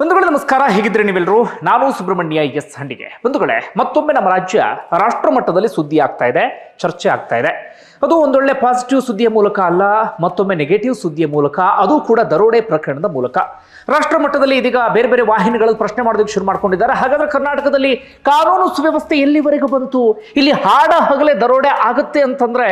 ಬಂಧುಗಳೇ, ನಮಸ್ಕಾರ. ಹೇಗಿದ್ರೆ ನೀವೆಲ್ಲರೂ? ನಾನು ಸುಬ್ರಹ್ಮಣ್ಯ ಎಸ್ ಹಂಡಿಗೆ. ಬಂಧುಗಳೇ, ಮತ್ತೊಮ್ಮೆ ನಮ್ಮ ರಾಜ್ಯ ರಾಷ್ಟ್ರ ಮಟ್ಟದಲ್ಲಿ ಸುದ್ದಿ ಆಗ್ತಾ ಇದೆ, ಚರ್ಚೆ ಆಗ್ತಾ ಇದೆ. ಅದು ಒಂದೊಳ್ಳೆ ಪಾಸಿಟಿವ್ ಸುದ್ದಿಯ ಮೂಲಕ ಅಲ್ಲ, ಮತ್ತೊಮ್ಮೆ ನೆಗೆಟಿವ್ ಸುದ್ದಿಯ ಮೂಲಕ, ಅದು ಕೂಡ ದರೋಡೆ ಪ್ರಕರಣದ ಮೂಲಕ. ರಾಷ್ಟ್ರ ಮಟ್ಟದಲ್ಲಿ ಇದೀಗ ಬೇರೆ ಬೇರೆ ವಾಹಿನಿಗಳು ಪ್ರಶ್ನೆ ಮಾಡೋದಕ್ಕೆ ಶುರು ಮಾಡ್ಕೊಂಡಿದ್ದಾರೆ. ಹಾಗಾದ್ರೆ ಕರ್ನಾಟಕದಲ್ಲಿ ಕಾನೂನು ಸುವ್ಯವಸ್ಥೆ ಎಲ್ಲಿವರೆಗೂ ಬಂತು? ಇಲ್ಲಿ ಹಾಡ ಹಗಲೇ ದರೋಡೆ ಆಗುತ್ತೆ ಅಂತಂದ್ರೆ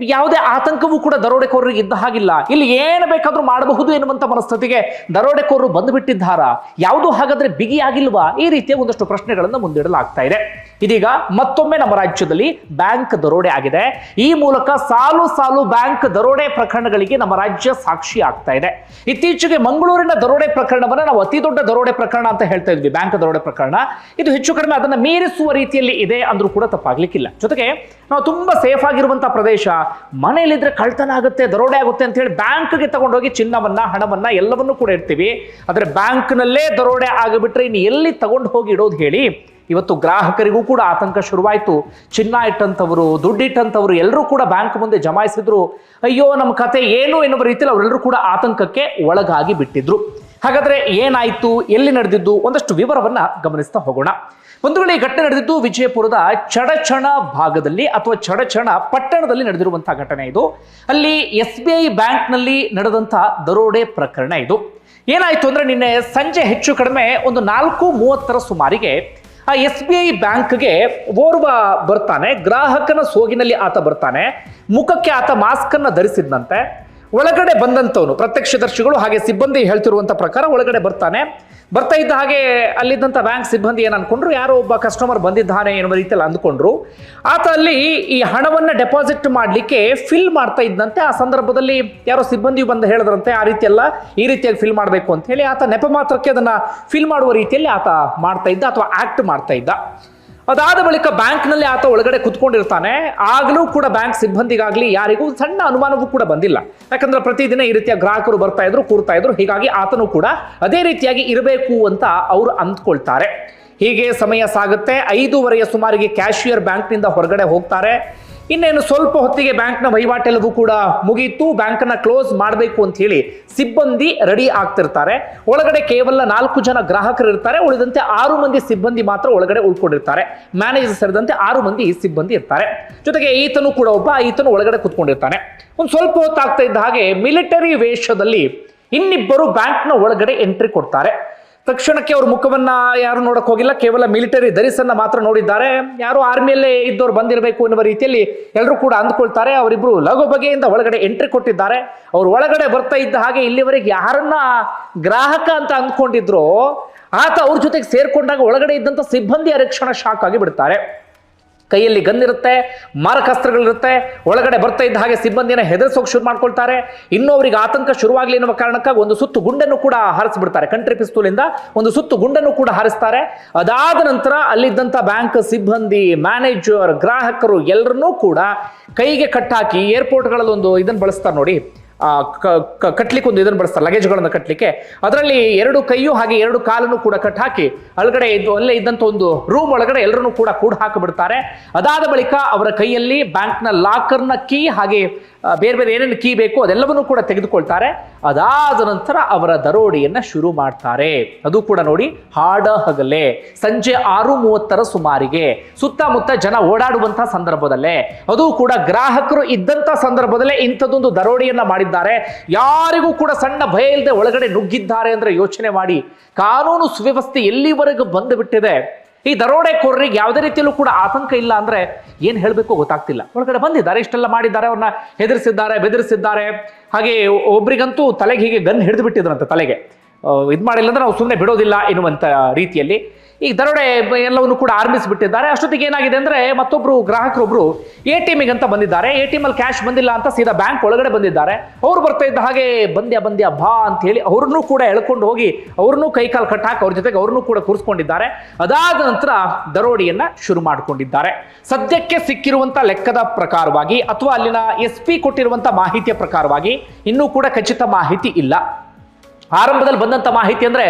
ಯಾವುದೇ ಆತಂಕವೂ ಕೂಡ ದರೋಡೆಕೋರರಿಗೆ ಇದ್ದ ಹಾಗಿಲ್ಲ. ಇಲ್ಲಿ ಏನು ಬೇಕಾದರೂ ಮಾಡಬಹುದು ಎನ್ನುವಂಥ ಮನಸ್ಥಿತಿಗೆ ದರೋಡೆಕೋರರು ಬಂದುಬಿಟ್ಟಿದ್ದಾರಾ? ಯಾವುದು ಹಾಗಾದರೆ ಬಿಗಿಯಾಗಿಲ್ವಾ? ಈ ರೀತಿಯ ಒಂದಷ್ಟು ಪ್ರಶ್ನೆಗಳನ್ನು ಮುಂದಿಡಲಾಗ್ತಾ ಇದೆ. ಇದೀಗ ಮತ್ತೊಮ್ಮೆ ನಮ್ಮ ರಾಜ್ಯದಲ್ಲಿ ಬ್ಯಾಂಕ್ ದರೋಡೆ ಆಗಿದೆ. ಈ ಮೂಲಕ ಸಾಲು ಸಾಲು ಬ್ಯಾಂಕ್ ದರೋಡೆ ಪ್ರಕರಣಗಳಿಗೆ ನಮ್ಮ ರಾಜ್ಯ ಸಾಕ್ಷಿ ಆಗ್ತಾ ಇದೆ. ಇತ್ತೀಚೆಗೆ ಮಂಗಳೂರಿನ ದರೋಡೆ ಪ್ರಕರಣವನ್ನು ನಾವು ಅತಿ ದೊಡ್ಡ ದರೋಡೆ ಪ್ರಕರಣ ಅಂತ ಹೇಳ್ತಾ ಇದ್ವಿ, ಬ್ಯಾಂಕ್ ದರೋಡೆ ಪ್ರಕರಣ. ಇದು ಹೆಚ್ಚು ಕಡಿಮೆ ಅದನ್ನ ಮೀರಿಸುವ ರೀತಿಯಲ್ಲಿ ಇದೆ ಅಂದ್ರೂ ಕೂಡ ತಪ್ಪಾಗ್ಲಿಕ್ಕಿಲ್ಲ. ಜೊತೆಗೆ ನಾವು ತುಂಬಾ ಸೇಫ್ ಆಗಿರುವಂತಹ ಪ್ರದೇಶ, ಮನೆಯಲ್ಲಿದ್ರೆ ಕಳ್ತನ ಆಗುತ್ತೆ, ದರೋಡೆ ಆಗುತ್ತೆ ಅಂತ ಹೇಳಿ ಬ್ಯಾಂಕ್ಗೆ ತಗೊಂಡೋಗಿ ಚಿನ್ನವನ್ನ, ಹಣವನ್ನ ಎಲ್ಲವನ್ನೂ ಕೂಡ ಇಡ್ತೀವಿ. ಆದರೆ ಬ್ಯಾಂಕ್ನಲ್ಲೇ ದರೋಡೆ ಆಗಿಬಿಟ್ರೆ ಇನ್ನು ಎಲ್ಲಿ ತಗೊಂಡು ಹೋಗಿ ಇಡೋದು ಹೇಳಿ ಇವತ್ತು ಗ್ರಾಹಕರಿಗೂ ಕೂಡ ಆತಂಕ ಶುರುವಾಯಿತು. ಚಿನ್ನ ಇಟ್ಟಂಥವರು ದುಡ್ಡಿಟ್ಟಂಥವರು ಎಲ್ಲರೂ ಕೂಡ ಬ್ಯಾಂಕ್ ಮುಂದೆ ಜಮಾಯಿಸಿದ್ರು. ಅಯ್ಯೋ, ನಮ್ಮ ಕತೆ ಏನು ಎನ್ನುವ ರೀತಿಯಲ್ಲಿ ಅವರೆಲ್ಲರೂ ಕೂಡ ಆತಂಕಕ್ಕೆ ಒಳಗಾಗಿ ಬಿಟ್ಟಿದ್ರು. ಹಾಗಾದ್ರೆ ಏನಾಯ್ತು? ಎಲ್ಲಿ ನಡೆದಿದ್ದು? ಒಂದಷ್ಟು ವಿವರವನ್ನ ಗಮನಿಸ್ತಾ ಹೋಗೋಣ. ಒಂದು ವೇಳೆ ಈ ಘಟನೆ ನಡೆದಿದ್ದು ವಿಜಯಪುರದ ಚಡಚಣ ಭಾಗದಲ್ಲಿ ಅಥವಾ ಚಡಚಣ ಪಟ್ಟಣದಲ್ಲಿ ನಡೆದಿರುವಂತಹ ಘಟನೆ ಇದು. ಅಲ್ಲಿ ಎಸ್ ಬಿ ಐ ಬ್ಯಾಂಕ್ನಲ್ಲಿ ನಡೆದಂತಹ ದರೋಡೆ ಪ್ರಕರಣ ಇದು. ಏನಾಯ್ತು ಅಂದ್ರೆ ನಿನ್ನೆ ಸಂಜೆ ಹೆಚ್ಚು ಕಡಿಮೆ ಒಂದು ನಾಲ್ಕು ಮೂವತ್ತರ ಸುಮಾರಿಗೆ ಆ ಎಸ್ ಬಿ ಐ ಬ್ಯಾಂಕ್ಗೆ ಓರ್ವ ಬರ್ತಾನೆ, ಗ್ರಾಹಕನ ಸೋಗಿನಲ್ಲಿ ಆತ ಬರ್ತಾನೆ, ಮುಖಕ್ಕೆ ಆತ ಮಾಸ್ಕ್ ಅನ್ನ ಧರಿಸಿದಂತೆ ಒಳಗಡೆ ಬಂದಂತವನು, ಪ್ರತ್ಯಕ್ಷದರ್ಶಿಗಳು ಹಾಗೆ ಸಿಬ್ಬಂದಿ ಹೇಳ್ತಿರುವಂತ ಪ್ರಕಾರ ಒಳಗಡೆ ಬರ್ತಾನೆ ಬರ್ತಾ ಇದ್ದ ಹಾಗೆ ಅಲ್ಲಿದ್ದಂಥ ಬ್ಯಾಂಕ್ ಸಿಬ್ಬಂದಿ ಏನು ಅನ್ಕೊಂಡ್ರು? ಯಾರೋ ಒಬ್ಬ ಕಸ್ಟಮರ್ ಬಂದಿದ್ದಾನೆ ಎನ್ನುವ ರೀತಿಯಲ್ಲಿ ಅಂದ್ಕೊಂಡ್ರು. ಆತ ಅಲ್ಲಿ ಈ ಹಣವನ್ನು ಡೆಪಾಸಿಟ್ ಮಾಡಲಿಕ್ಕೆ ಫಿಲ್ ಮಾಡ್ತಾ ಇದ್ದಂತೆ. ಆ ಸಂದರ್ಭದಲ್ಲಿ ಯಾರೋ ಸಿಬ್ಬಂದಿ ಬಂದು ಹೇಳಿದ್ರಂತೆ, ಆ ರೀತಿಯೆಲ್ಲ ಈ ರೀತಿಯಾಗಿ ಫಿಲ್ ಮಾಡಬೇಕು ಅಂತ ಹೇಳಿ ಆತ ನೆಪ ಮಾತ್ರಕ್ಕೆ ಅದನ್ನು ಫಿಲ್ ಮಾಡುವ ರೀತಿಯಲ್ಲಿ ಆತ ಮಾಡ್ತಾ ಇದ್ದ ಅಥವಾ ಆ್ಯಕ್ಟ್ ಮಾಡ್ತಾ ಇದ್ದ. ಅದಾದ ಬಳಿಕ ಬ್ಯಾಂಕ್ನಲ್ಲಿ ಆತ ಒಳಗಡೆ ಕುತ್ಕೊಂಡಿರ್ತಾನೆ. ಆಗಲೂ ಕೂಡ ಬ್ಯಾಂಕ್ ಸಿಬ್ಬಂದಿಗಾಗ್ಲಿ ಯಾರಿಗೂ ಸಣ್ಣ ಅನುಮಾನವೂ ಕೂಡ ಬಂದಿಲ್ಲ. ಯಾಕಂದ್ರೆ ಪ್ರತಿದಿನ ಈ ರೀತಿಯ ಗ್ರಾಹಕರು ಬರ್ತಾ ಇದ್ರು, ಕೂರ್ತಾ ಇದ್ರು. ಹೀಗಾಗಿ ಆತನು ಕೂಡ ಅದೇ ರೀತಿಯಾಗಿ ಇರಬೇಕು ಅಂತ ಅವರು ಅಂದ್ಕೊಳ್ತಾರೆ. ಹೀಗೆ ಸಮಯ ಸಾಗುತ್ತೆ. ಐದೂವರೆಯ ಸುಮಾರಿಗೆ ಕ್ಯಾಶಿಯರ್ ಬ್ಯಾಂಕ್ನಿಂದ ಹೊರಗಡೆ ಹೋಗ್ತಾರೆ. ಇನ್ನೇನು ಸ್ವಲ್ಪ ಹೊತ್ತಿಗೆ ಬ್ಯಾಂಕ್ನ ವಹಿವಾಟೆಲ್ಲವೂ ಕೂಡ ಮುಗಿಯಿತು ಬ್ಯಾಂಕನ್ನ ಕ್ಲೋಸ್ ಮಾಡಬೇಕು ಅಂತ ಹೇಳಿ ಸಿಬ್ಬಂದಿ ರೆಡಿ ಆಗ್ತಿರ್ತಾರೆ. ಒಳಗಡೆ ಕೇವಲ ನಾಲ್ಕು ಜನ ಗ್ರಾಹಕರು ಇರ್ತಾರೆ. ಉಳಿದಂತೆ ಆರು ಮಂದಿ ಸಿಬ್ಬಂದಿ ಮಾತ್ರ ಒಳಗಡೆ ಉಳ್ಕೊಂಡಿರ್ತಾರೆ. ಮ್ಯಾನೇಜರ್ ಸೇರಿದಂತೆ ಆರು ಮಂದಿ ಸಿಬ್ಬಂದಿ ಇರ್ತಾರೆ. ಜೊತೆಗೆ ಈತನು ಕೂಡ ಒಬ್ಬ, ಈತನು ಒಳಗಡೆ ಕುತ್ಕೊಂಡಿರ್ತಾನೆ. ಒಂದು ಸ್ವಲ್ಪ ಹೊತ್ತಾಗ್ತಾ ಇದ್ದ ಹಾಗೆ ಮಿಲಿಟರಿ ವೇಷದಲ್ಲಿ ಇನ್ನಿಬ್ಬರು ಬ್ಯಾಂಕ್ನ ಒಳಗಡೆ ಎಂಟ್ರಿ ಕೊಡ್ತಾರೆ. ತಕ್ಷಣಕ್ಕೆ ಅವ್ರ ಮುಖವನ್ನ ಯಾರು ನೋಡಕ್ ಹೋಗಿಲ್ಲ, ಕೇವಲ ಮಿಲಿಟರಿ ಧರಿಸನ್ನ ಮಾತ್ರ ನೋಡಿದ್ದಾರೆ. ಯಾರು ಆರ್ಮಿಯಲ್ಲೇ ಇದ್ದವ್ರು ಬಂದಿರಬೇಕು ಎನ್ನುವ ರೀತಿಯಲ್ಲಿ ಎಲ್ಲರೂ ಕೂಡ ಅಂದ್ಕೊಳ್ತಾರೆ. ಅವರಿಬ್ರು ಲಘು ಬಗೆಯಿಂದ ಒಳಗಡೆ ಎಂಟ್ರಿ ಕೊಟ್ಟಿದ್ದಾರೆ. ಅವ್ರು ಒಳಗಡೆ ಬರ್ತಾ ಇದ್ದ ಹಾಗೆ ಇಲ್ಲಿವರೆಗೆ ಯಾರನ್ನ ಗ್ರಾಹಕ ಅಂತ ಅಂದ್ಕೊಂಡಿದ್ರು, ಆತ ಅವ್ರ ಜೊತೆಗೆ ಸೇರ್ಕೊಂಡಾಗ ಒಳಗಡೆ ಇದ್ದಂತ ಸಿಬ್ಬಂದಿ ರಕ್ಷಣಾ ಶಾಕ್ ಆಗಿ ಬಿಡ್ತಾರೆ ಕೈಯಲ್ಲಿ ಗನ್ ಇರುತ್ತೆ ಮಾರಕಾಸ್ತ್ರಗಳಿರುತ್ತೆ, ಒಳಗಡೆ ಬರ್ತಾ ಇದ್ದ ಹಾಗೆ ಸಿಬ್ಬಂದಿನ ಹೆದರ್ಸೋಕೆ ಶುರು ಮಾಡ್ಕೊಳ್ತಾರೆ. ಇನ್ನೂ ಅವರಿಗೆ ಆತಂಕ ಶುರುವಾಗಲಿ ಎನ್ನುವ ಕಾರಣಕ್ಕಾಗಿ ಒಂದು ಸುತ್ತು ಗುಂಡನ್ನು ಕೂಡ ಹಾರಿಸ್ಬಿಡ್ತಾರೆ. ಕಂಟ್ರಿ ಪಿಸ್ತೂಲಿಂದ ಒಂದು ಸುತ್ತು ಗುಂಡನ್ನು ಕೂಡ ಹಾರಿಸ್ತಾರೆ. ಅದಾದ ನಂತರ ಅಲ್ಲಿದ್ದಂಥ ಬ್ಯಾಂಕ್ ಸಿಬ್ಬಂದಿ, ಮ್ಯಾನೇಜರ್, ಗ್ರಾಹಕರು ಎಲ್ಲರನ್ನೂ ಕೂಡ ಕೈಗೆ ಕಟ್ಟಾಕಿ ಏರ್ಪೋರ್ಟ್ಗಳಲ್ಲಿ ಒಂದು ಇದನ್ನು ಬಳಸ್ತಾರೆ ನೋಡಿ. ಕಟ್ಲಿಕ್ಕೆ ಒಂದು ಇದನ್ನು ಬಳಸ್ತಾರೆ ಲಗೇಜ್ಗಳನ್ನು ಕಟ್ಟಲಿಕ್ಕೆ ಅದರಲ್ಲಿ ಎರಡು ಕೈಯು ಹಾಗೆ ಎರಡು ಕಾಲನ್ನು ಕೂಡ ಕಟ್ ಹಾಕಿ ಒಳಗಡೆ ಇದ್ದು ಅಲ್ಲೇ ಇದ್ದಂಥ ಒಂದು ರೂಮ್ ಒಳಗಡೆ ಎಲ್ಲರನ್ನೂ ಕೂಡ ಕೂಡ ಹಾಕಿಬಿಡ್ತಾರೆ ಅದಾದ ಬಳಿಕ ಅವರ ಕೈಯಲ್ಲಿ ಬ್ಯಾಂಕ್ನ ಲಾಕರ್ನ ಕೀ ಹಾಗೆ ಬೇರೆ ಬೇರೆ ಏನೇನು ಕೀ ಬೇಕು ಅದೆಲ್ಲವನ್ನೂ ಕೂಡ ತೆಗೆದುಕೊಳ್ತಾರೆ. ಅದಾದ ನಂತರ ಅವರ ದರೋಡಿಯನ್ನು ಶುರು ಮಾಡ್ತಾರೆ. ಅದು ಕೂಡ ನೋಡಿ, ಹಾಡ ಹಗಲೇ. ಸಂಜೆ ಆರು ಮೂವತ್ತರ ಸುಮಾರಿಗೆ ಸುತ್ತಮುತ್ತ ಜನ ಓಡಾಡುವಂತಹ ಸಂದರ್ಭದಲ್ಲೇ, ಅದು ಕೂಡ ಗ್ರಾಹಕರು ಇದ್ದಂತ ಸಂದರ್ಭದಲ್ಲೇ ಇಂಥದ್ದೊಂದು ದರೋಡೆಯನ್ನ ಮಾಡಿದ್ದಾರೆ. ಯಾರಿಗೂ ಕೂಡ ಸಣ್ಣ ಭಯ ಇಲ್ಲದೆ ಒಳಗಡೆ ನುಗ್ಗಿದ್ದಾರೆ ಅಂದ್ರೆ ಯೋಚನೆ ಮಾಡಿ, ಕಾನೂನು ಸುವ್ಯವಸ್ಥೆ ಎಲ್ಲಿವರೆಗೂ ಬಂದು ಬಿಟ್ಟಿದೆ? ಈ ದರೋಡೆಕೋರರಿಗೆ ಯಾವುದೇ ರೀತಿಯಲ್ಲೂ ಕೂಡ ಆತಂಕ ಇಲ್ಲ ಅಂದ್ರೆ ಏನು ಹೇಳಬೇಕು ಗೊತ್ತಾಗ್ತಿಲ್ಲ. ಒಳಗಡೆ ಬಂದಿದ್ದಾರೆ, ಇಷ್ಟೆಲ್ಲ ಮಾಡಿದ್ದಾರೆ, ಅವ್ರನ್ನ ಹೆದರಿಸಿದ್ದಾರೆ, ಬೆದರಿಸಿದ್ದಾರೆ. ಹಾಗೆ ಒಬ್ರಿಗಂತೂ ತಲೆಗೆ ಹೀಗೆ ಗನ್ ಹಿಡಿದು ಬಿಟ್ಟಿದ್ರಂತೆ ತಲೆಗೆ. ಇದು ಮಾಡಿಲ್ಲ ಅಂದ್ರೆ ನಾವು ಸುಮ್ಮನೆ ಬಿಡೋದಿಲ್ಲ ಎನ್ನುವಂಥ ರೀತಿಯಲ್ಲಿ. ಈ ದರೋಡೆ ಎಲ್ಲವನ್ನು ಕೂಡ ಆರಂಭಿಸಿಬಿಟ್ಟಿದ್ದಾರೆ. ಅಷ್ಟೊತ್ತಿಗೆ ಏನಾಗಿದೆ ಅಂದ್ರೆ ಮತ್ತೊಬ್ಬರು ಗ್ರಾಹಕರೊಬ್ರು ಎ ಟಿ ಎಮ್ಗೆ ಅಂತ ಬಂದಿದ್ದಾರೆ. ಎ ಟಿ ಅಲ್ಲಿ ಕ್ಯಾಶ್ ಬಂದಿಲ್ಲ ಅಂತ ಸೀದಾ ಬ್ಯಾಂಕ್ ಒಳಗಡೆ ಬಂದಿದ್ದಾರೆ. ಅವ್ರು ಬರ್ತಾ ಇದ್ದ ಹಾಗೆ ಬಂದ್ಯಾ ಬಂದ್ಯ ಬಾ ಅಂತ ಹೇಳಿ ಅವ್ರನ್ನೂ ಕೂಡ ಎಳ್ಕೊಂಡು ಹೋಗಿ ಅವ್ರನ್ನೂ ಕೈಕಾಲು ಕಟ್ಟಾಕಿ ಅವ್ರ ಜೊತೆಗೆ ಅವ್ರನ್ನೂ ಕೂಡ ಕೂರಿಸ್ಕೊಂಡಿದ್ದಾರೆ. ಅದಾದ ನಂತರ ದರೋಡಿಯನ್ನು ಶುರು ಮಾಡಿಕೊಂಡಿದ್ದಾರೆ. ಸದ್ಯಕ್ಕೆ ಸಿಕ್ಕಿರುವಂಥ ಲೆಕ್ಕದ ಪ್ರಕಾರವಾಗಿ ಅಥವಾ ಅಲ್ಲಿನ ಎಸ್ ಪಿ ಕೊಟ್ಟಿರುವಂಥ ಮಾಹಿತಿಯ ಪ್ರಕಾರವಾಗಿ ಇನ್ನೂ ಕೂಡ ಖಚಿತ ಮಾಹಿತಿ ಇಲ್ಲ. ಆರಂಭದಲ್ಲಿ ಬಂದಂತ ಮಾಹಿತಿ ಅಂದ್ರೆ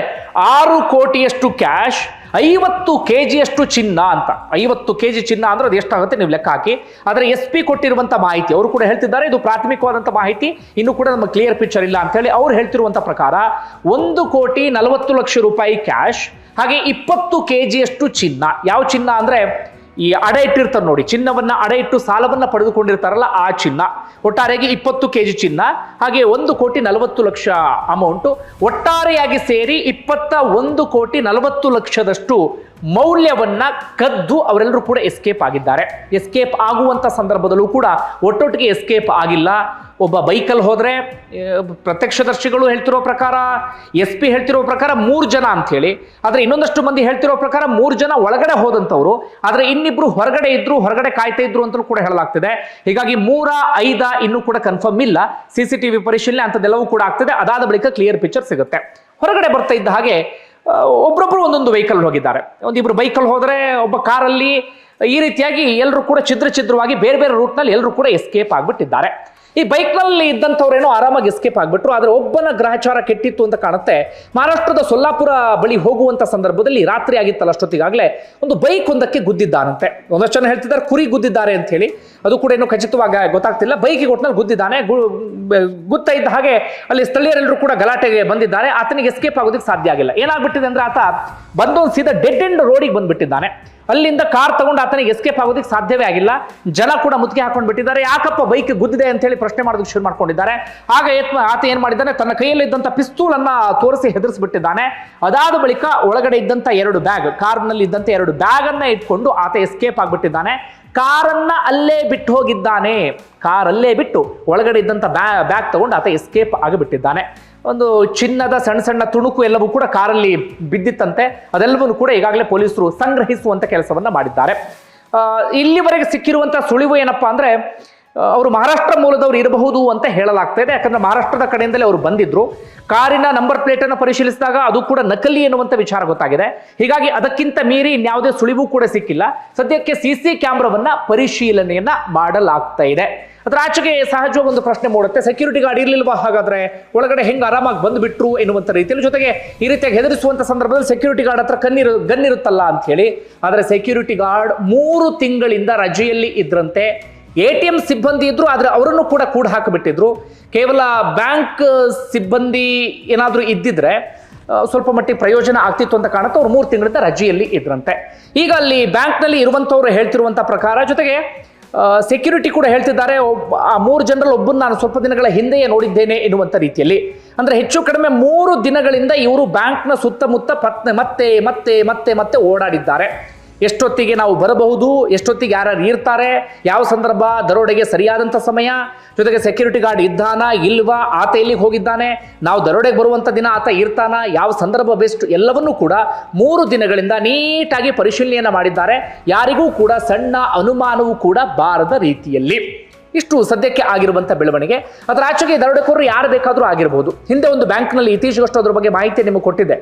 ಆರು ಕೋಟಿಯಷ್ಟು ಕ್ಯಾಶ್, ಐವತ್ತು ಕೆ ಜಿಯಷ್ಟು ಚಿನ್ನ ಅಂತ. ಐವತ್ತು ಕೆ ಜಿ ಚಿನ್ನ ಅಂದ್ರೆ ಅದು ಎಷ್ಟಾಗುತ್ತೆ ನೀವು ಲೆಕ್ಕ ಹಾಕಿ. ಆದರೆ ಎಸ್ ಪಿ ಕೊಟ್ಟಿರುವಂಥ ಮಾಹಿತಿ, ಅವರು ಕೂಡ ಹೇಳ್ತಿದ್ದಾರೆ, ಇದು ಪ್ರಾಥಮಿಕವಾದಂಥ ಮಾಹಿತಿ. ಇನ್ನು ಕೂಡ ನಮ್ಮ ಕ್ಲಿಯರ್ ಪಿಕ್ಚರ್ ಇಲ್ಲ ಅಂತ ಹೇಳಿ ಅವ್ರು ಹೇಳ್ತಿರುವಂಥ ಪ್ರಕಾರ ಒಂದು ಕೋಟಿ ನಲವತ್ತು ಲಕ್ಷ ರೂಪಾಯಿ ಕ್ಯಾಶ್, ಹಾಗೆ ಇಪ್ಪತ್ತು ಕೆ ಜಿಯಷ್ಟು ಚಿನ್ನ. ಯಾವ ಚಿನ್ನ ಅಂದ್ರೆ ಈ ಅಡ ಇಟ್ಟಿರ್ತಾರೆ ನೋಡಿ, ಚಿನ್ನವನ್ನ ಅಡ ಇಟ್ಟು ಸಾಲವನ್ನ ಪಡೆದುಕೊಂಡಿರ್ತಾರಲ್ಲ ಆ ಚಿನ್ನ. ಒಟ್ಟಾರೆಯಾಗಿ ಇಪ್ಪತ್ತು ಕೆ ಜಿ ಚಿನ್ನ, ಹಾಗೆ ಒಂದು ಕೋಟಿ ನಲವತ್ತು ಲಕ್ಷ ಅಮೌಂಟು. ಒಟ್ಟಾರೆಯಾಗಿ ಸೇರಿ ಇಪ್ಪತ್ತ ಒಂದು ಕೋಟಿ ನಲವತ್ತು ಲಕ್ಷದಷ್ಟು ಮೌಲ್ಯವನ್ನ ಕದ್ದು ಅವರೆಲ್ಲರೂ ಕೂಡ ಎಸ್ಕೇಪ್ ಆಗಿದ್ದಾರೆ. ಎಸ್ಕೇಪ್ ಆಗುವಂತ ಸಂದರ್ಭದಲ್ಲೂ ಕೂಡ ಒಟ್ಟೊಟ್ಟಿಗೆ ಎಸ್ಕೇಪ್ ಆಗಿಲ್ಲ. ಒಬ್ಬ ಬೈಕಲ್ಲಿ ಹೋದರೆ ಪ್ರತ್ಯಕ್ಷದರ್ಶಿಗಳು ಹೇಳ್ತಿರೋ ಪ್ರಕಾರ ಎಸ್ ಪಿ ಹೇಳ್ತಿರೋ ಪ್ರಕಾರ ಮೂರು ಜನ ಅಂತ ಹೇಳಿ ಆದ್ರೆ ಇನ್ನೊಂದಷ್ಟು ಮಂದಿ ಹೇಳ್ತಿರೋ ಪ್ರಕಾರ ಮೂರು ಜನ ಒಳಗಡೆ ಹೋದಂತವ್ರು ಆದ್ರೆ ಇನ್ನಿಬ್ರು ಹೊರಗಡೆ ಇದ್ರು, ಹೊರಗಡೆ ಕಾಯ್ತಾ ಇದ್ರು ಅಂತಲೂ ಕೂಡ ಹೇಳಲಾಗ್ತಿದೆ. ಹೀಗಾಗಿ ಮೂರ, ಐದ ಇನ್ನೂ ಕೂಡ ಕನ್ಫರ್ಮ್ ಇಲ್ಲ. ಸಿ ಸಿ ಟಿವಿ ಪರಿಶೀಲನೆ ಅಂತದೆಲ್ಲವೂ ಕೂಡ ಆಗ್ತದೆ. ಅದಾದ ಬಳಿಕ ಕ್ಲಿಯರ್ ಪಿಕ್ಚರ್ ಸಿಗುತ್ತೆ. ಹೊರಗಡೆ ಬರ್ತಾ ಇದ್ದ ಹಾಗೆ ಆ, ಒಬ್ರೊಬ್ರು ಒಂದೊಂದು ವೆಹಿಕಲ್ ಹೋಗಿದ್ದಾರೆ. ಒಂದಿಬ್ರು ಬೈಕಲ್ಲಿ ಹೋದರೆ ಒಬ್ಬ ಕಾರಲ್ಲಿ ಈ ರೀತಿಯಾಗಿ ಎಲ್ಲರೂ ಕೂಡ ಛಿದ್ರ ಛಿದ್ರವಾಗಿ ಬೇರೆ ಬೇರೆ ರೂಟ್ನಲ್ಲಿ ಎಲ್ಲರೂ ಕೂಡ ಎಸ್ಕೇಪ್ ಆಗ್ಬಿಟ್ಟಿದ್ದಾರೆ. ಈ ಬೈಕ್ನಲ್ಲಿ ಇದ್ದಂಥವ್ರೇನೋ ಆರಾಮಾಗಿ ಎಸ್ಕೇಪ್ ಆಗಿಬಿಟ್ರು, ಆದರೆ ಒಬ್ಬನ ಗ್ರಹಚಾರ ಕೆಟ್ಟಿತ್ತು ಅಂತ ಕಾಣುತ್ತೆ. ಮಹಾರಾಷ್ಟ್ರದ ಸೊಲ್ಲಾಪುರ ಬಳಿ ಹೋಗುವಂತ ಸಂದರ್ಭದಲ್ಲಿ ರಾತ್ರಿ ಆಗಿತ್ತಲ್ಲ ಅಷ್ಟೊತ್ತಿಗಾಗಲೇ, ಒಂದು ಬೈಕ್ ಒಂದಕ್ಕೆ ಗುದ್ದಿದ್ದಾನಂತೆ. ಒಂದಷ್ಟು ಜನ ಹೇಳ್ತಿದ್ದಾರೆ, ಕುರಿ ಗುದ್ದಿದ್ದಾರೆ ಅಂತ ಹೇಳಿ. ಅದು ಕೂಡ ಏನು ಖಚಿತವಾಗಿ ಗೊತ್ತಾಗ್ತಿಲ್ಲ. ಬೈಕಿಗೆ ಒಟ್ಟಿನಲ್ಲಿ ಗುದ್ದಿದ್ದಾನೆ. ಗುತ್ತಾ ಇದ್ದ ಹಾಗೆ ಅಲ್ಲಿ ಸ್ಥಳೀಯರೆಲ್ಲರೂ ಕೂಡ ಗಲಾಟೆಗೆ ಬಂದಿದ್ದಾರೆ. ಆತನಿಗೆ ಎಸ್ಕೇಪ್ ಆಗೋದಕ್ಕೆ ಸಾಧ್ಯ ಆಗಿಲ್ಲ. ಏನಾಗ್ಬಿಟ್ಟಿದೆ ಅಂದ್ರೆ ಆತ ಬಂದೊಂದು ಸೀದಾ ಡೆಡ್ ಎಂಡ್ ರೋಡಿಗೆ ಬಂದ್ಬಿಟ್ಟಿದ್ದಾನೆ. ಅಲ್ಲಿಂದ ಕಾರ್ ತಗೊಂಡು ಆತನಿಗೆ ಎಸ್ಕೇಪ್ ಆಗೋದಕ್ಕೆ ಸಾಧ್ಯವೇ ಆಗಿಲ್ಲ. ಜನ ಕೂಡ ಮುತ್ತಿಗೆ ಹಾಕೊಂಡು ಬಿಟ್ಟಿದ್ದಾರೆ. ಯಾಕಪ್ಪ ಬೈಕ್ ಗುದ್ದಿದೆ ಅಂತ ಹೇಳಿ ಪ್ರಶ್ನೆ ಮಾಡೋದಕ್ಕೆ ಶುರು ಮಾಡ್ಕೊಂಡಿದ್ದಾರೆ. ಆಗ ಆತ ಏನ್ ಮಾಡಿದ್ದಾನೆ? ತನ್ನ ಕೈಯಲ್ಲಿ ಇದ್ದಂತ ಪಿಸ್ತೂಲ್ ಅನ್ನ ತೋರಿಸಿ ಹೆದರಿಸ್ಬಿಟ್ಟಿದ್ದಾನೆ. ಅದಾದ ಬಳಿಕ ಒಳಗಡೆ ಇದ್ದಂತ ಎರಡು ಬ್ಯಾಗ್ ಕಾರ್ನಲ್ಲಿ ಇದ್ದಂತ ಎರಡು ಬ್ಯಾಗ್ ಅನ್ನ ಇಟ್ಕೊಂಡು ಆತ ಎಸ್ಕೇಪ್ ಆಗ್ಬಿಟ್ಟಿದ್ದಾನೆ. ಕಾರನ್ನ ಅಲ್ಲೇ ಬಿಟ್ಟು ಹೋಗಿದ್ದಾನೆ. ಕಾರ್ ಅಲ್ಲೇ ಬಿಟ್ಟು ಒಳಗಡೆ ಇದ್ದಂತ ಬ್ಯಾ ಬ್ಯಾಗ್ ತಗೊಂಡು ಆತ ಎಸ್ಕೇಪ್ ಆಗಿಬಿಟ್ಟಿದ್ದಾನೆ. ಒಂದು ಚಿನ್ನದ ಸಣ್ಣ ಸಣ್ಣ ತುಣುಕು ಎಲ್ಲವೂ ಕೂಡ ಕಾರಲ್ಲಿ ಬಿದ್ದಿತ್ತಂತೆ. ಅದೆಲ್ಲವನ್ನು ಕೂಡ ಈಗಾಗಲೇ ಪೊಲೀಸರು ಸಂಗ್ರಹಿಸುವಂತ ಕೆಲಸವನ್ನ ಮಾಡಿದ್ದಾರೆ. ಇಲ್ಲಿವರೆಗೆ ಸಿಕ್ಕಿರುವಂತಹ ಸುಳಿವು ಏನಪ್ಪಾ ಅಂದ್ರೆ ಅವರು ಮಹಾರಾಷ್ಟ್ರ ಮೂಲದವರು ಇರಬಹುದು ಅಂತ ಹೇಳಲಾಗ್ತಾ ಇದೆ ಯಾಕಂದ್ರೆ ಮಹಾರಾಷ್ಟ್ರದ ಕಡೆಯಿಂದಲೇ ಅವರು ಬಂದಿದ್ರು. ಕಾರಿನ ನಂಬರ್ ಪ್ಲೇಟ್ ಅನ್ನು ಪರಿಶೀಲಿಸಿದಾಗ ಅದು ಕೂಡ ನಕಲಿ ಎನ್ನುವಂತ ವಿಚಾರ ಗೊತ್ತಾಗಿದೆ. ಹೀಗಾಗಿ ಅದಕ್ಕಿಂತ ಮೀರಿ ಇನ್ಯಾವುದೇ ಸುಳಿವು ಕೂಡ ಸಿಕ್ಕಿಲ್ಲ. ಸದ್ಯಕ್ಕೆ ಸಿ ಸಿ ಕ್ಯಾಮ್ರಾವನ್ನ ಪರಿಶೀಲನೆಯನ್ನ ಮಾಡಲಾಗ್ತಾ ಇದೆ. ಅದರ ಆಚೆಗೆ ಸಹಜವಾಗಿ ಒಂದು ಪ್ರಶ್ನೆ ಮೂಡುತ್ತೆ. ಸೆಕ್ಯೂರಿಟಿ ಗಾರ್ಡ್ ಇರ್ಲಿಲ್ವಾ ಹಾಗಾದ್ರೆ? ಒಳಗಡೆ ಹೆಂಗ್ ಆರಾಮಾಗಿ ಬಂದ್ಬಿಟ್ರು ಎನ್ನುವಂತ ರೀತಿಯಲ್ಲಿ ಜೊತೆಗೆ ಈ ರೀತಿಯಾಗಿ ಹೆದರಿಸುವಂತ ಸಂದರ್ಭದಲ್ಲಿ ಸೆಕ್ಯೂರಿಟಿ ಗಾರ್ಡ್ ಹತ್ರ ಕಣ್ಣಿರು, ಗನ್ನಿರುತ್ತಲ್ಲ ಅಂತ ಹೇಳಿ ಆದ್ರೆ ಸೆಕ್ಯೂರಿಟಿ ಗಾರ್ಡ್ ಮೂರು ತಿಂಗಳಿಂದ ರಜೆಯಲ್ಲಿ ಇದ್ರಂತೆ. ಎ ಟಿ ಎಂ ಸಿಬ್ಬಂದಿ ಇದ್ರು, ಆದ್ರೆ ಅವರನ್ನು ಕೂಡ ಕೂಡ ಹಾಕಿಬಿಟ್ಟಿದ್ರು. ಕೇವಲ ಬ್ಯಾಂಕ್ ಸಿಬ್ಬಂದಿ ಏನಾದರೂ ಇದ್ದಿದ್ರೆ ಸ್ವಲ್ಪ ಮಟ್ಟಿಗೆ ಪ್ರಯೋಜನ ಆಗ್ತಿತ್ತು ಅಂತ ಕಾಣುತ್ತೆ. ಅವ್ರು ಮೂರು ತಿಂಗಳಿಂದ ರಜೆಯಲ್ಲಿ ಇದ್ರಂತೆ. ಈಗ ಅಲ್ಲಿ ಬ್ಯಾಂಕ್ನಲ್ಲಿ ಇರುವಂಥವ್ರು ಹೇಳ್ತಿರುವಂಥ ಪ್ರಕಾರ, ಜೊತೆಗೆ ಸೆಕ್ಯೂರಿಟಿ ಕೂಡ ಹೇಳ್ತಿದ್ದಾರೆ. ಆ ಮೂರು ಜನರಲ್ಲಿ ಒಬ್ಬನ ನಾನು ಸ್ವಲ್ಪ ದಿನಗಳ ಹಿಂದೆಯೇ ನೋಡಿದ್ದೇನೆ ಎನ್ನುವಂಥ ರೀತಿಯಲ್ಲಿ. ಅಂದರೆ ಹೆಚ್ಚು ಕಡಿಮೆ ಮೂರು ದಿನಗಳಿಂದ ಇವರು ಬ್ಯಾಂಕ್ನ ಸುತ್ತಮುತ್ತ ಪತ್ನೆ, ಮತ್ತೆ ಮತ್ತೆ ಮತ್ತೆ ಮತ್ತೆ ಓಡಾಡಿದ್ದಾರೆ. ಎಷ್ಟೊತ್ತಿಗೆ ನಾವು ಬರಬಹುದು, ಎಷ್ಟೊತ್ತಿಗೆ ಯಾರ್ಯಾರು ಇರ್ತಾರೆ, ಯಾವ ಸಂದರ್ಭ, ದರೋಡೆಗೆ ಸರಿಯಾದಂಥ ಸಮಯ, ಜೊತೆಗೆ ಸೆಕ್ಯೂರಿಟಿ ಗಾರ್ಡ್ ಇದ್ದಾನಾ, ಇಲ್ವಾ, ಆತ ಎಲ್ಲಿಗೆ ಹೋಗಿದ್ದಾನೆ, ನಾವು ದರೋಡೆಗೆ ಬರುವಂಥ ದಿನ ಆತ ಇರ್ತಾನ, ಯಾವ ಸಂದರ್ಭ ಬೆಸ್ಟ್ ಎಲ್ಲವನ್ನೂ ಕೂಡ ಮೂರು ದಿನಗಳಿಂದ ನೀಟಾಗಿ ಪರಿಶೀಲನೆಯನ್ನು ಮಾಡಿದ್ದಾರೆ. ಯಾರಿಗೂ ಕೂಡ ಸಣ್ಣ ಅನುಮಾನವೂ ಕೂಡ ಬಾರದ ರೀತಿಯಲ್ಲಿ. ಇಷ್ಟು ಸದ್ಯಕ್ಕೆ ಆಗಿರುವಂಥ ಬೆಳವಣಿಗೆ. ಅದರ ಆಚೆಗೆ ದರೋಡೆಕೋರು ಯಾರು ಬೇಕಾದರೂ ಆಗಿರಬಹುದು ಹಿಂದೆ ಒಂದು ಬ್ಯಾಂಕ್ನಲ್ಲಿ ಇತ್ತೀಚೆಗಷ್ಟು ಅದ್ರ ಬಗ್ಗೆ ಮಾಹಿತಿ ನಿಮಗೆ ಕೊಟ್ಟಿದ್ದೆ.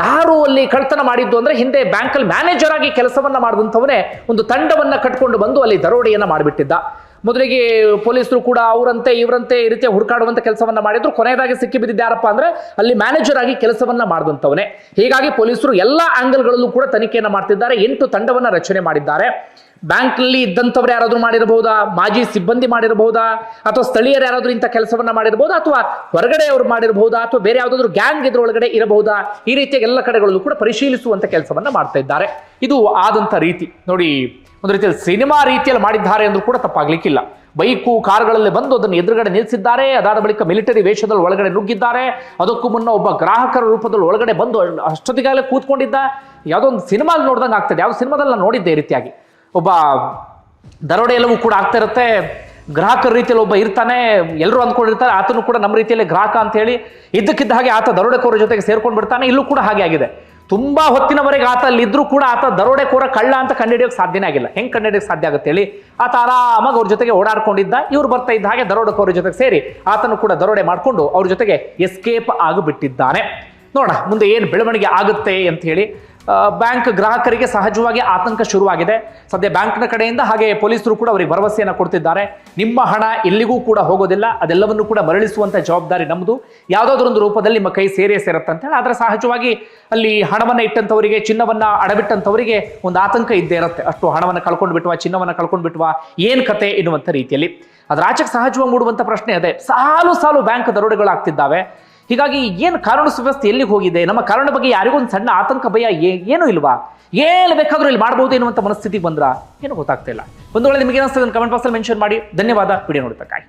ಯಾರು ಅಲ್ಲಿ ಕಳ್ತನ ಮಾಡಿದ್ದು ಅಂದ್ರೆ ಹಿಂದೆ ಬ್ಯಾಂಕಲ್ಲಿ ಮ್ಯಾನೇಜರ್ ಆಗಿ ಕೆಲಸವನ್ನ ಮಾಡಿದಂಥವನೇ ಒಂದು ತಂಡವನ್ನ ಕಟ್ಕೊಂಡು ಬಂದು ಅಲ್ಲಿ ದರೋಡೆಯನ್ನ ಮಾಡಿಬಿಟ್ಟಿದ್ದ. ಮೊದಲಿಗೆ ಪೊಲೀಸರು ಕೂಡ ಅವರಂತೆ, ಇವರಂತೆ ಈ ರೀತಿಯ ಹುಡುಕಾಡುವಂತ ಕೆಲಸವನ್ನ ಮಾಡಿದ್ರು. ಕೊನೆಯದಾಗಿ ಸಿಕ್ಕಿ ಬಿದ್ದಿದ್ದು ಯಾರಪ್ಪ ಅಂದ್ರೆ ಅಲ್ಲಿ ಮ್ಯಾನೇಜರ್ ಆಗಿ ಕೆಲಸವನ್ನ ಮಾಡಿದಂಥವನೇ. ಹೀಗಾಗಿ ಪೊಲೀಸರು ಎಲ್ಲ ಆಂಗಲ್ಗಳಲ್ಲೂ ಕೂಡ ತನಿಖೆಯನ್ನ ಮಾಡ್ತಿದ್ದಾರೆ, ಎಂಟು ತಂಡವನ್ನ ರಚನೆ ಮಾಡಿದ್ದಾರೆ. ಬ್ಯಾಂಕ್ನಲ್ಲಿ ಇದ್ದಂಥವ್ರು ಯಾರಾದರೂ ಮಾಡಿರಬಹುದಾ ಮಾಜಿ ಸಿಬ್ಬಂದಿ ಮಾಡಿರಬಹುದಾ ಅಥವಾ ಸ್ಥಳೀಯರು ಯಾರಾದರೂ ಇಂಥ ಕೆಲಸವನ್ನ ಮಾಡಿರಬಹುದಾ ಅಥವಾ ಹೊರಗಡೆ ಅವರು ಮಾಡಿರಬಹುದಾ ಅಥವಾ ಬೇರೆ ಯಾವುದಾದ್ರೂ ಗ್ಯಾಂಗ್ ಇದ್ರೊಳಗಡೆ ಇರಬಹುದಾ? ಈ ರೀತಿಯ ಎಲ್ಲ ಕಡೆಗಳಲ್ಲೂ ಕೂಡ ಪರಿಶೀಲಿಸುವಂಥ ಕೆಲಸವನ್ನ ಮಾಡ್ತಾ ಇದ್ದಾರೆ. ಇದು ಆದಂತ ರೀತಿ. ನೋಡಿ, ಒಂದು ರೀತಿಯಲ್ಲಿ ಸಿನಿಮಾ ರೀತಿಯಲ್ಲಿ ಮಾಡಿದ್ದಾರೆ ಅಂದ್ರೂ ಕೂಡ ತಪ್ಪಾಗ್ಲಿಕ್ಕಿಲ್ಲ. ಬೈಕು, ಕಾರುಗಳಲ್ಲಿ ಬಂದು ಅದನ್ನು ಎದುರುಗಡೆ ನಿಲ್ಲಿಸಿದ್ದಾರೆ. ಅದಾದ ಬಳಿಕ ಮಿಲಿಟರಿ ವೇಷದಲ್ಲಿ ಒಳಗಡೆ ನುಗ್ಗಿದ್ದಾರೆ. ಅದಕ್ಕೂ ಮುನ್ನ ಒಬ್ಬ ಗ್ರಾಹಕರ ರೂಪದಲ್ಲಿ ಒಳಗಡೆ ಬಂದು ಅಷ್ಟೊತ್ತಿಗಾಗಲೇ ಕೂತ್ಕೊಂಡಿದ್ದ. ಯಾವುದೋ ಒಂದು ಸಿನಿಮಾ ನೋಡ್ದಂಗೆ ಆಗ್ತದೆ ಯಾವ ಸಿನಿಮಾದಲ್ಲಿ ನಾನು ನೋಡಿದ್ದೆ ಈ ರೀತಿಯಾಗಿ. ಒಬ್ಬ ದರೋಡೆ ಎಲ್ಲವೂ ಕೂಡ ಆಗ್ತಾ ಇರುತ್ತೆ. ಗ್ರಾಹಕರ ರೀತಿಯಲ್ಲಿ ಒಬ್ಬ ಇರ್ತಾನೆ ಎಲ್ಲರೂ ಅಂದ್ಕೊಂಡಿರ್ತಾರೆ, ಆತನು ಕೂಡ ನಮ್ಮ ರೀತಿಯಲ್ಲಿ ಗ್ರಾಹಕ ಅಂತ ಹೇಳಿ ಇದ್ದಕ್ಕಿದ್ದ ಹಾಗೆ ಆತ ದರೋಡೆಕೋರ ಜೊತೆಗೆ ಸೇರ್ಕೊಂಡು ಬಿಡ್ತಾನೆ. ಇಲ್ಲೂ ಕೂಡ ಹಾಗೆ ಆಗಿದೆ. ತುಂಬಾ ಹೊತ್ತಿನವರೆಗೆ ಆತ ಅಲ್ಲಿ ಇದ್ರೂ ಕೂಡ ಆತ ದರೋಡೆಕೋರ ಕಳ್ಳ ಅಂತ ಕಂಡುಹಿಡಿಯೋಕೆ ಸಾಧ್ಯನೇ ಆಗಿಲ್ಲ. ಹೆಂಗ್ ಕಂಡುಹಿಡಿಯೋಕೆ ಸಾಧ್ಯ ಆಗುತ್ತೆ ಹೇಳಿ? ಆತ ಆರಾಮಾಗಿ ಅವ್ರ ಜೊತೆಗೆ ಓಡಾಡ್ಕೊಂಡಿದ್ದ, ಇವ್ರು ಬರ್ತಾ ಇದ್ದ ಹಾಗೆ ದರೋಡೆಕೋರ ಜೊತೆಗೆ ಸೇರಿ ಆತನು ಕೂಡ ದರೋಡೆ ಮಾಡಿಕೊಂಡು ಅವ್ರ ಜೊತೆಗೆ ಎಸ್ಕೇಪ್ ಆಗಿಬಿಟ್ಟಿದ್ದಾನೆ. ನೋಡೋಣ, ಮುಂದೆ ಏನು ಬೆಳವಣಿಗೆ ಆಗುತ್ತೆ ಅಂತ ಹೇಳಿ ಬ್ಯಾಂಕ್ ಗ್ರಾಹಕರಿಗೆ ಸಹಜವಾಗಿ ಆತಂಕ ಶುರುವಾಗಿದೆ. ಸದ್ಯ ಬ್ಯಾಂಕ್ನ ಕಡೆಯಿಂದ ಹಾಗೆ ಪೊಲೀಸರು ಕೂಡ ಅವರಿಗೆ ಭರವಸೆಯನ್ನು ಕೊಡ್ತಿದ್ದಾರೆ. ನಿಮ್ಮ ಹಣ ಎಲ್ಲಿಗೂ ಕೂಡ ಹೋಗೋದಿಲ್ಲ, ಅದೆಲ್ಲವನ್ನು ಕೂಡ ಮರಳಿಸುವಂಥ ಜವಾಬ್ದಾರಿ ನಮ್ಮದು ಯಾವುದಾದ್ರೊಂದು ರೂಪದಲ್ಲಿ ನಿಮ್ಮ ಕೈ ಸೇರೇ ಸೇರುತ್ತೆ ಅಂತ ಹೇಳಿ, ಆದರೆ ಸಹಜವಾಗಿ ಅಲ್ಲಿ ಹಣವನ್ನು ಇಟ್ಟಂಥವರಿಗೆ, ಚಿನ್ನವನ್ನು ಅಡಬಿಟ್ಟಂಥವರಿಗೆ ಒಂದು ಆತಂಕ ಇದ್ದೇ ಇರುತ್ತೆ. ಅಷ್ಟು ಹಣವನ್ನು ಕಳ್ಕೊಂಡು ಬಿಟ್ಟುವ ಚಿನ್ನವನ್ನು ಕಳ್ಕೊಂಡು ಬಿಟ್ಟುವ ಏನು ಕತೆ ಎನ್ನುವಂಥ ರೀತಿಯಲ್ಲಿ. ಅದರ ಆಚೆಗೆ ಸಹಜವಾಗಿ ಮೂಡುವಂಥ ಪ್ರಶ್ನೆ ಅದೇ, ಸಾಲು ಸಾಲು ಬ್ಯಾಂಕ್ ದರೋಡೆಗಳಾಗ್ತಿದ್ದಾವೆ. ಹೀಗಾಗಿ ಏನು ಕಾನೂನು ಸುವ್ಯವಸ್ಥೆ ಎಲ್ಲಿಗೆ ಹೋಗಿದೆ? ನಮ್ಮ ಕಾರಣ ಬಗ್ಗೆ ಯಾರಿಗೂ ಒಂದು ಸಣ್ಣ ಆತಂಕ, ಭಯ ಏನೂ ಇಲ್ವಾ? ಏನು ಬೇಕಾದರೂ ಇಲ್ಲಿ ಮಾಡ್ಬೋದು ಎನ್ನುವಂಥ ಮನಸ್ಥಿತಿಗೆ ಬಂದ್ರ? ಏನು ಗೊತ್ತಾಗ್ತಾ ಇಲ್ಲ. ಒಂದು ವೇಳೆ ನಿಮಗೆ ಏನಿಸ್ತದೆ ಕಮೆಂಟ್ ಬಾಕ್ಸಲ್ಲಿ ಮೆನ್ಷನ್ ಮಾಡಿ. ಧನ್ಯವಾದ. ವಿಡಿಯೋ ನೋಡ್ತಕ್ಕಾಗಿ